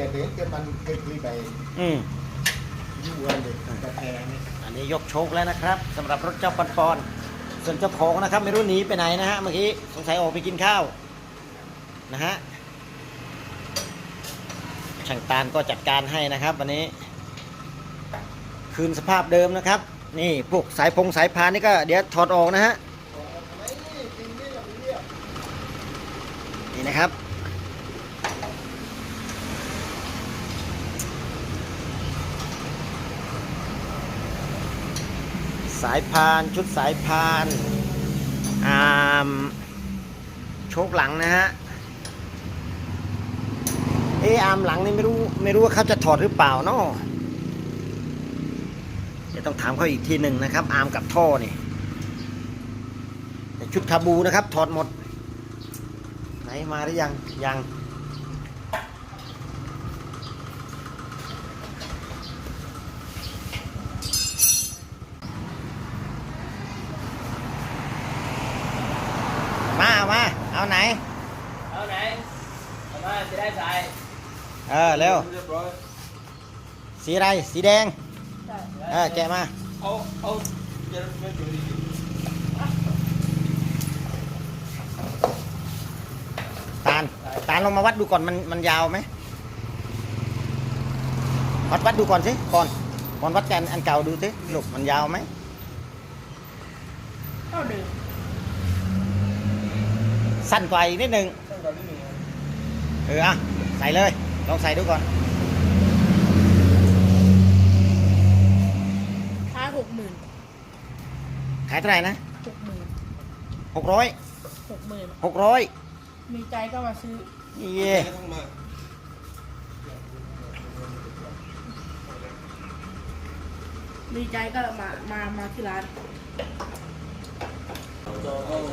อะเดี๋ยวจะมันเกิดรีไปอืมยุ่งกันเลยกาแฟนี่อันนี้ยกโชคแล้วนะครับสำหรับรถเจ้าปอนปอนส่วนเจ้าของนะครับ ไม่รู้หนีไปไหนนะฮะเมื่อกี้สงสัยออกไปกินข้าวนะฮะช่างตาลก็จัดการให้นะครับวันนี้ คืนสภาพเดิมนะครับ นี่พวกสายพงสายพานนี่ก็เดี๋ยวถอดออกนะฮะนี่นะครับ สายพานชุดสายพานอามโชคหลังนะฮะเอออามหลังนี่ไม่รู้ไม่รู้ว่าเขาจะถอดหรือเปล่าเนาะเดี๋ยวต้องถามเขาอีกทีหนึ่งนะครับ อามกับท่อนี่แต่ชุดคาบูนะครับ ถอดหมด ไหนมาหรือยังยัง มาเอามา เอาไหน เอาไหนเอามาจะได้ใส่เออเร็ว เรียบร้อยสีอะไร สีแดง เออแกะมา เอาเอาเดี๋ยวไม่ถึงดีตาลตาลลงมาวัดดูก่อนมันมันยาวไหมวัดวัดดูก่อนสิก่อนก่อนวัดกันอันเก่าดูสิลูกมันยาวไหมเอาหนึ่ง สั้นกว่าอีกนิดหนึ่งต้องการนิดหนึ่งเอออะใส่เลยลองใส่ดูก่อนค่าหกหมื่นขายเท่าไหร่นะหกหมื่นหกร้อยหกหมื่นหกร้อยมีใจก็มาซื้อเย่ไม่ต้องมามีใจก็มามามาที่ร้าน เอาวิ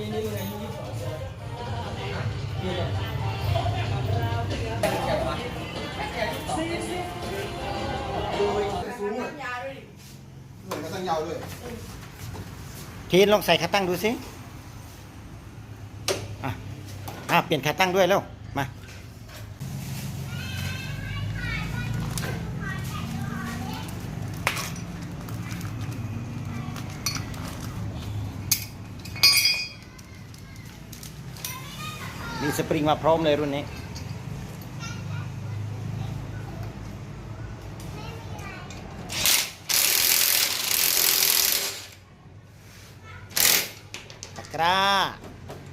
วยมันจะเป็นที่ต้องบล็อกแล้วก็แข็งอะตาลเล่นปีนี้มันองยาวด้วยทีนลองใส่ขาตั้งดูสิ อะ อะ เปลี่ยนขาตั้งด้วยแล้ว มีสปริงมาพร้อมเลยรุ่นนี้ ตะกร้า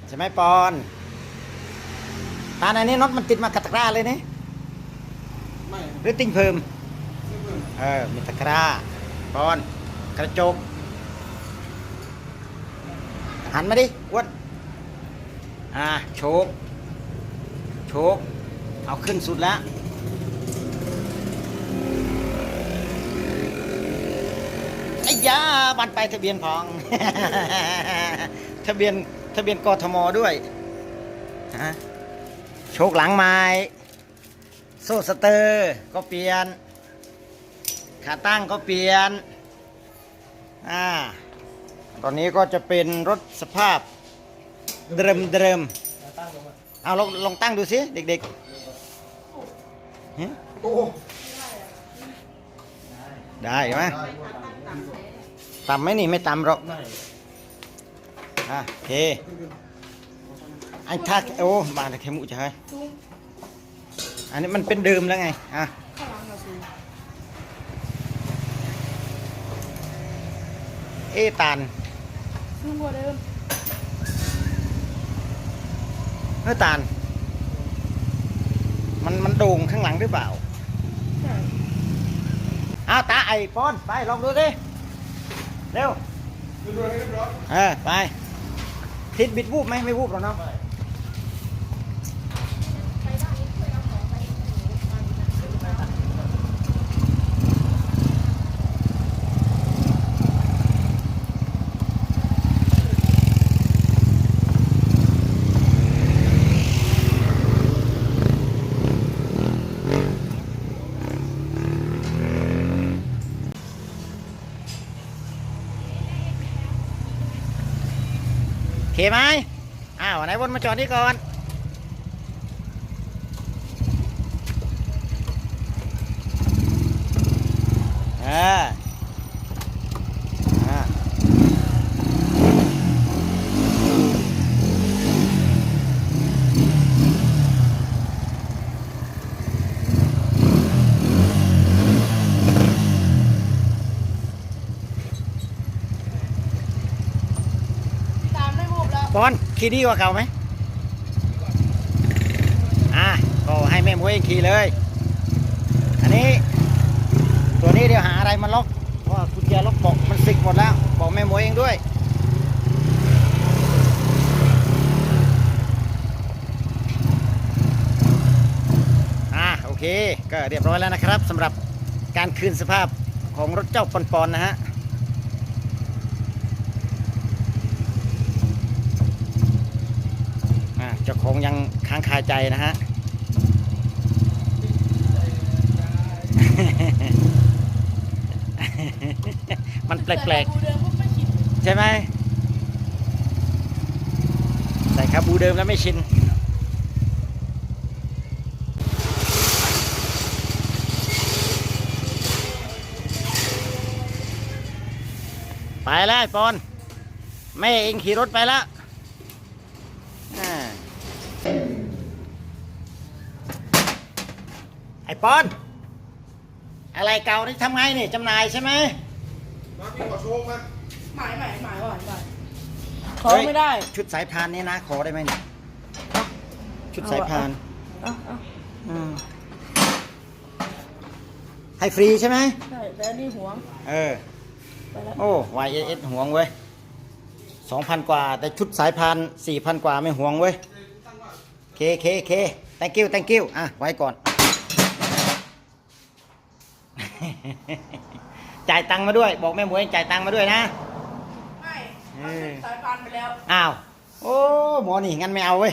ใช่ไหมปอน ตาในนี้น็อตมันติดมากับตะกร้าเลยนี่ไม่หรือติ้งเพิ่ม เออ มีตะกร้า ปอน กระจก หันมาดิอ้วนอ่าโชก โชกเอาขึ้นสุดแล้ว ไอ้ยาบันไปทะเบียนพอง ทะเบียนทะเบียนกทมด้วยฮะโชคหลังไม้โซ่สเตอร์ก็เปลี่ยน ขาตั้งก็เปลี่ยน อ่า ตอนนี้ก็จะเป็นรถสภาพเดิมเดิมตั้งลงม เอาลองลองตั้งดูสิเด็กๆฮะโอ้ได้ไหมต่ำไหมนี่ไม่ต่ำหรอกอะโอเคอันทักโอ้บานตะเคมุจะให้อันนี้มัน เป็นเดิมแล้วไงอะข้างหลังเราซื้อเอตานซื้อกว่าเดิมเมื่อตานมันมันโด่งข้างหลังหรือเปล่าใช่อ้าวตาไอปอน ไปลองดูดิเร็วดูดูให้เรียบร้อยเออไปทิศบิดวูบไหมไม่วูบหรอกเนาะ เคไหมอ้าวไหนวนมาจอดนี่ก่อนเอออ่า พี่ตามไม่พูดแล้ว บอล ขี่ดีกว่าเก่าไหมอะก็ให้แม่มวยเองขี่เลย อันนี้ ตัวนี้เดี๋ยวหาอะไรมาล็อก เพราะกุญแจล็อกบอกมันสิกหมดแล้ว บอกแม่มวยเองด้วยอะโอเค ก็เรียบร้อยแล้วนะครับสำหรับการคืนสภาพของรถเจ้าปอนปอนนะฮะ อะ เจ้าของยังค้างคาใจนะฮะมันแปลกๆ ใช่ไหมใส่คาบูเดิมแล้วไม่ชินไปแล้วปอนแม่เองขี่รถไปแล้วอ่า ไอ้ปอน อะไรเก่านี่ทำไงนี่จำหน่ายใช่ไหม มาพี่ขอโชว์มาหมายหมายหมายก่อนก่อนขอไม่ได้ชุดสายพานนี่นะ ขอได้ไหมเนี่ยชุดสายพานเอาเอาอืมให้ฟรีใช่ไหมใช่แต่อันนี่หวงเออ ไปแล้วโอ้ YS ห่วงเว้ยสองพันกว่า แต่ชุดสายพานสี่พันกว่าไม่ห่วงเว้ย เคเคเค thank you thank you อะ ไว้ก่อน จ่ายตังค์มาด้วย บอกแม่หมวยจ่ายตังค์มาด้วยนะไม่เออสายพันธุ์ไปแล้ว อ้าว โอ้หมอนี่งั้นไม่เอาเว้ย